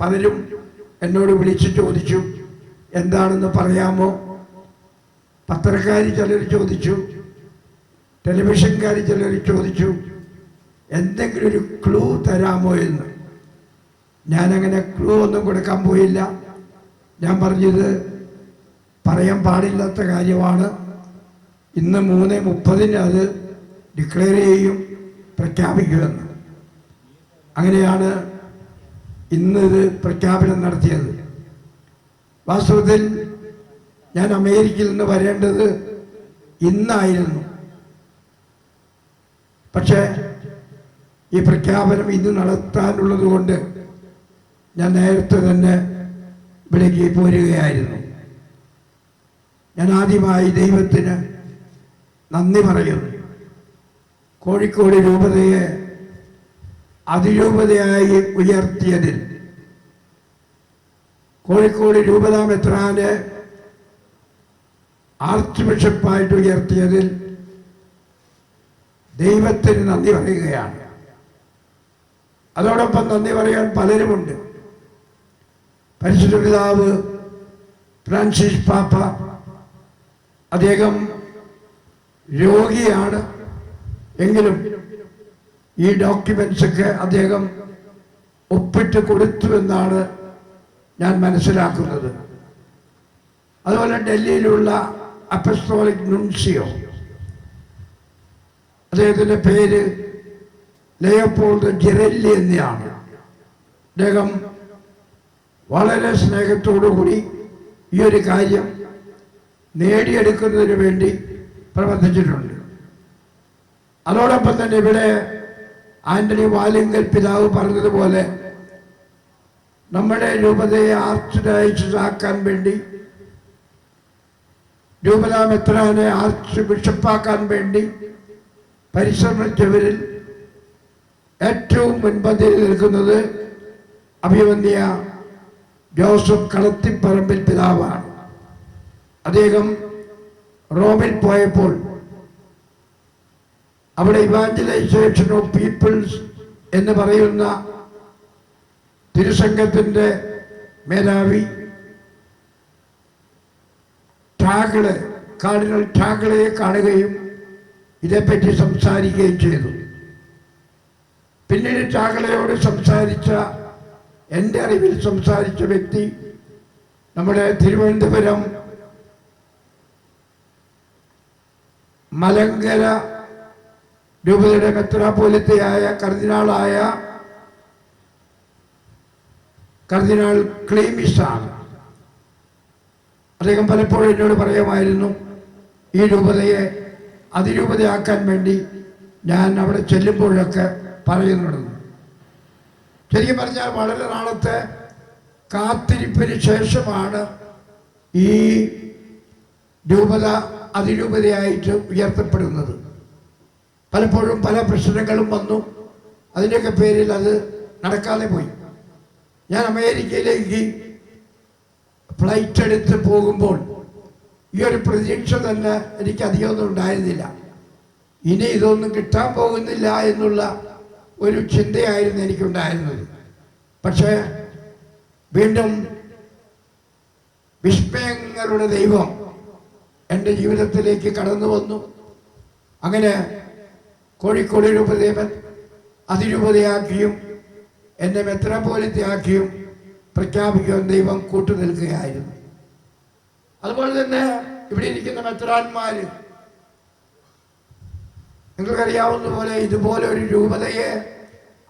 പലരും എന്നോട് വിളിച്ച് ചോദിച്ചു എന്താണെന്ന് പറയാമോ? പത്രക്കാർ ചിലർ ചോദിച്ചു ടെലിവിഷൻകാർ ചിലർ ചോദിച്ചു എന്തെങ്കിലും ഒരു ക്ലൂ തരാമോ എന്ന്? ഞാനങ്ങനെ ക്ലൂ ഒന്നും കൊടുക്കാൻ പോയില്ല. ഞാൻ പറഞ്ഞത് പറയാൻ പാടില്ലാത്ത കാര്യമാണ്. ഇന്ന് മൂന്ന് മുപ്പതിന് അത് ഡിക്ലെയർ ചെയ്യും പ്രഖ്യാപിക്കുമെന്ന് അങ്ങനെയാണ് ഇന്ന് ഇത് പ്രഖ്യാപനം നടത്തിയത്. വാസ്തവത്തിൽ ഞാൻ അമേരിക്കയിൽ നിന്ന് വരേണ്ടത് ഇന്നായിരുന്നു. പക്ഷേ ഈ പ്രഖ്യാപനം ഇന്ന് നടത്താനുള്ളത് കൊണ്ട് ഞാൻ നേരത്തെ തന്നെ ഇവിടേക്ക് പോരുകയായിരുന്നു. ഞാൻ ആദ്യമായി ദൈവത്തിന് നന്ദി പറയുന്നു. കോഴിക്കോട് രൂപതയെ അതിരൂപതയായി ഉയർത്തിയതിൽ കോഴിക്കോട് രൂപതാ മെത്രാനെ ആർച്ച് ബിഷപ്പായിട്ട് ഉയർത്തിയതിൽ ദൈവത്തിന് നന്ദി പറയുകയാണ്. അതോടൊപ്പം നന്ദി പറയാൻ പലരുമുണ്ട്. പരിശുദ്ധ പിതാവ് ഫ്രാൻസിസ് പാപ്പ അദ്ദേഹം രോഗിയാണ്. എങ്കിലും ഈ ഡോക്യുമെന്റ്സ് ഒക്കെ അദ്ദേഹം ഒപ്പിട്ട് കൊടുത്തു എന്നാണ് ഞാൻ മനസ്സിലാക്കുന്നത്. അതുപോലെ ഡൽഹിയിലുള്ള അപ്പസ്തോളിക് നുൻസിയോ അദ്ദേഹത്തിന്റെ പേര് ലയപ്പോൾ ജിറല്ലി എന്നെയാണ് അദ്ദേഹം വളരെ സ്നേഹത്തോടുകൂടി ഈ ഒരു കാര്യം നേടിയെടുക്കുന്നതിന് വേണ്ടി പ്രവർത്തിച്ചിട്ടുണ്ട്. അതോടൊപ്പം തന്നെ ഇവിടെ ആന്റണി വാലിങ്കൽ പിതാവ് പറഞ്ഞതുപോലെ നമ്മുടെ രൂപതയെ ആർച്ച് ഡയസിസ് വേണ്ടി രൂപത മെത്രാനെ ആർച്ച് ബിഷപ്പാക്കാൻ വേണ്ടി പരിശ്രമിച്ചവരിൽ ഏറ്റവും മുൻപന്തിയിൽ നിൽക്കുന്നത് അഭിവന്യ ജോസഫ് കളത്തിപ്പറമ്പിൽ പിതാവാണ്. അദ്ദേഹം റോമിൽ പോയപ്പോൾ അവിടെ ഇവാഞ്ചലൈസേഷൻ ഓഫ് പീപ്പിൾസ് എന്ന് പറയുന്ന തിരുസംഘത്തിന്റെ മേധാവി ടാഗിൾ കാർഡിനൽ ടാഗിളയെ കാണുകയും ഇതേപ്പറ്റി സംസാരിക്കുകയും ചെയ്തു. പിന്നീട് ടാഗിളയോട് സംസാരിച്ച എന്റെ അറിവിൽ സംസാരിച്ച വ്യക്തി നമ്മുടെ തിരുവനന്തപുരം മലങ്കര രൂപതയുടെ മെത്രാപോലിത്തയായ കർദിനാളായ കർദിനാൾ ക്ലീമിഷാണ് അദ്ദേഹം പലപ്പോഴും എന്നോട് പറയുമായിരുന്നു ഈ രൂപതയെ അതിരൂപതയാക്കാൻ വേണ്ടി ഞാൻ അവിടെ ചെല്ലുമ്പോഴൊക്കെ പറയുന്നുണ്ടെന്ന് ശരിക്കും പറഞ്ഞാൽ വളരെ നാളത്തെ കാത്തിരിപ്പിന് ശേഷമാണ് ഈ രൂപത അതിരൂപതയായിട്ട് ഉയർത്തപ്പെടുന്നത്. പലപ്പോഴും പല പ്രശ്നങ്ങളും വന്നു. അതിന്റെയൊക്കെ പേരിൽ അത് നടക്കാതെ പോയി. ഞാൻ അമേരിക്കയിലേക്ക് ഫ്ലൈറ്റ് എടുത്ത് പോകുമ്പോൾ ഈ ഒരു പ്രതീക്ഷ തന്നെ എനിക്ക് അധികമൊന്നും ഉണ്ടായിരുന്നില്ല. ഇനി ഇതൊന്നും കിട്ടാൻ പോകുന്നില്ല എന്നുള്ള ഒരു ചിന്തയായിരുന്നു എനിക്കുണ്ടായിരുന്നത്. പക്ഷേ വീണ്ടും വിസ്മയങ്ങളുടെ ദൈവം എന്റെ ജീവിതത്തിലേക്ക് കടന്നു വന്നു. അങ്ങനെ കോഴിക്കോട് രൂപദേവൻ അതിരൂപതയാക്കിയും എന്നെ മെത്രാപോലിത്തയാക്കിയും പ്രഖ്യാപിക്കുവാൻ ദൈവം കൂട്ടു നിൽക്കുകയായിരുന്നു. അതുപോലെ തന്നെ ഇവിടെ ഇരിക്കുന്ന മെത്രാന്മാര് നിങ്ങൾക്കറിയാവുന്ന പോലെ ഇതുപോലെ ഒരു രൂപതയെ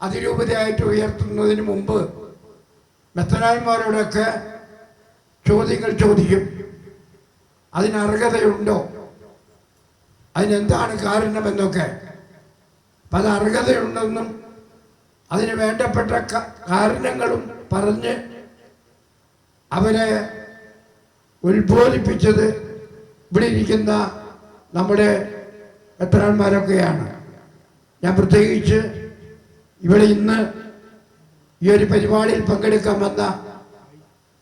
അതിരൂപതയായിട്ട് ഉയർത്തുന്നതിന് മുമ്പ് മെത്രാന്മാരോടൊക്കെ ചോദ്യങ്ങൾ ചോദിക്കും. അതിനർഹതയുണ്ടോ? അതിനെന്താണ് കാരണമെന്നൊക്കെ പല അർഹതയുണ്ടെന്നും അതിന് വേണ്ടപ്പെട്ട കാരണങ്ങളും പറഞ്ഞ് അവരെ ഉത്ബോധിപ്പിച്ചത് ഇവിടെ ഇരിക്കുന്ന നമ്മുടെ എത്രാന്മാരൊക്കെയാണ് ഞാൻ പ്രത്യേകിച്ച് ഇവിടെ ഇന്ന് ഈ ഒരു പരിപാടിയിൽ പങ്കെടുക്കാൻ വന്ന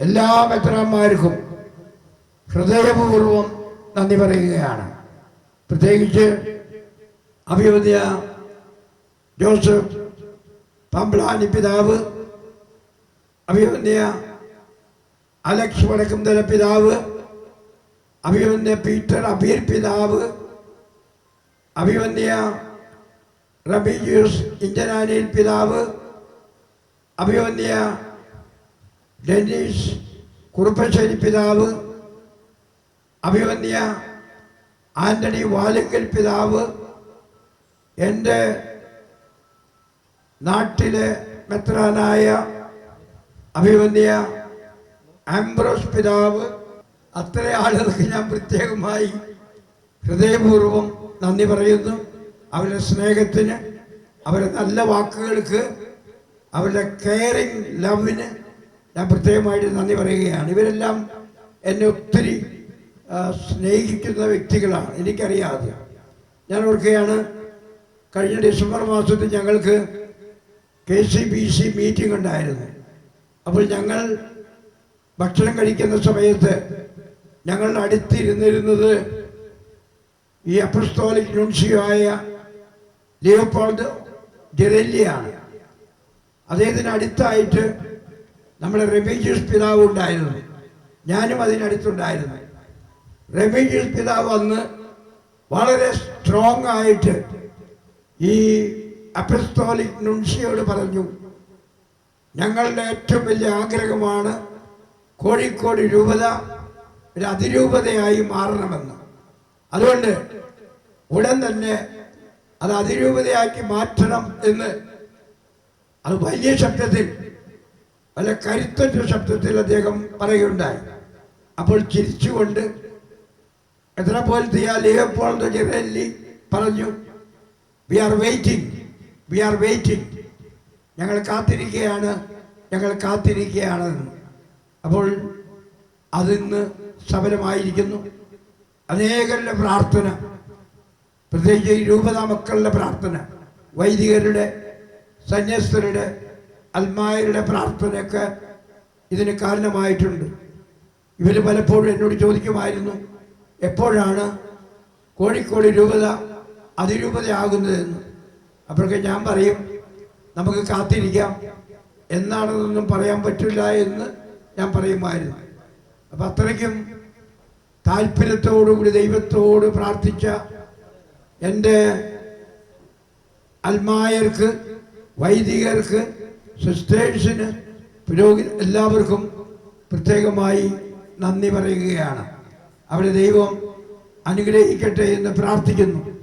എല്ലാ മെത്രാന്മാർക്കും ഹൃദയപൂർവം നന്ദി പറയുകയാണ്. പ്രത്യേകിച്ച് അഭിവദ്യ ജോസഫ് പമ്പ്ലാനി പിതാവ് അഭിമന്യ അലക്സ് വടക്കുംതല പിതാവ് അഭിമന്യ പീറ്റർ അബീർ പിതാവ് അഭിമന്യ റബിയൂസ് ഇഞ്ചനാനിയിൽ പിതാവ് അഭിമന്യ ഡെന്നീസ് കുറുപ്പശ്ശേരി പിതാവ് അഭിമന്യ ആന്റണി വാലുങ്കൽ പിതാവ് എന്റെ നാട്ടിലെ മെത്രാനായ അഭിമന്യ ആംബ്രോസ് പിതാവ് അത്ര ആളുകൾക്ക് ഞാൻ പ്രത്യേകമായി ഹൃദയപൂർവം നന്ദി പറയുന്നു. അവരുടെ സ്നേഹത്തിന് അവരുടെ നല്ല വാക്കുകൾക്ക് അവരുടെ കെയറിങ് ലവിന് ഞാൻ പ്രത്യേകമായിട്ട് നന്ദി പറയുകയാണ്. ഇവരെല്ലാം എന്നെ ഒത്തിരി സ്നേഹിക്കുന്ന വ്യക്തികളാണ്. എനിക്കറിയാതെ. ഞാൻ ഓർക്കുകയാണ് കഴിഞ്ഞ ഡിസംബർ മാസത്തിൽ ഞങ്ങൾക്ക് K C B C meeting ഉണ്ടായിരുന്നു. അപ്പോൾ ഞങ്ങൾ ഭക്ഷണം കഴിക്കുന്ന സമയത്ത് ഞങ്ങളുടെ അടുത്തിരുന്നിരുന്നത് ഈ അപ്പസ്തോലിക് നുൻഷിയായ ലിയോപോൾഡ് ജെറല്ലിയാണ് അദ്ദേഹത്തിന് അടുത്തായിട്ട് നമ്മുടെ റെമീജിയസ് പിതാവ് ഉണ്ടായിരുന്നു. ഞാനും അതിനടുത്തുണ്ടായിരുന്നു. റെമീജിയസ് പിതാവ് അന്ന് വളരെ സ്ട്രോങ് ആയിട്ട് ഈ അപ്പസ്തോലിക് നുൻഷിയോട് പറഞ്ഞു ഞങ്ങളുടെ ഏറ്റവും വലിയ ആഗ്രഹമാണ് കോഴിക്കോട് രൂപത ഒരു അതിരൂപതയായി മാറണമെന്ന്. അതുകൊണ്ട് ഉടൻ തന്നെ അത് അതിരൂപതയാക്കി മാറ്റണം എന്ന്. അത് വലിയ ശബ്ദത്തിൽ വല്ല കരുത്തൊറ്റ ശബ്ദത്തിൽ അദ്ദേഹം പറയുകയുണ്ടായി. അപ്പോൾ ചിരിച്ചുകൊണ്ട് എത്ര പോലത്തെ ജിറല്ലി പറഞ്ഞു we are waiting we are waiting ഞങ്ങൾ കാത്തിരിക്കുകയാണ്. ഞങ്ങൾ കാത്തിരിക്കുകയാണ്. അപ്പോൾ അതിന്ന് സഫലമായിരിക്കുന്നു. അനേകരുടെ പ്രാർത്ഥന പ്രത്യേകിച്ച് രൂപത മക്കളുടെ പ്രാർത്ഥന വൈദികരുടെ സന്യസ്തരുടെ അൽമായരുടെ പ്രാർത്ഥനയൊക്കെ ഇതിന് കാരണമായിട്ടുണ്ട്. ഇവർ പലപ്പോഴും എന്നോട് ചോദിക്കുമായിരുന്നു എപ്പോഴാണ് കോഴിക്കോട് രൂപത അതിരൂപതയാകുന്നതെന്ന്. അപ്പോഴൊക്കെ ഞാൻ പറയും നമുക്ക് കാത്തിരിക്കാം. എന്നാണെന്നൊന്നും പറയാൻ പറ്റില്ല എന്ന് ഞാൻ പറയുമായിരുന്നു. അപ്പം അത്രയ്ക്കും താല്പര്യത്തോടുകൂടി ദൈവത്തോട് പ്രാർത്ഥിച്ച എന്റെ അൽമായർക്ക് വൈദികർക്ക് സിസ്റ്റേഴ്സിന് പുരോഗി എല്ലാവർക്കും പ്രത്യേകമായി നന്ദി പറയുകയാണ്. അവരെ ദൈവം അനുഗ്രഹിക്കട്ടെ എന്ന് പ്രാർത്ഥിക്കുന്നു.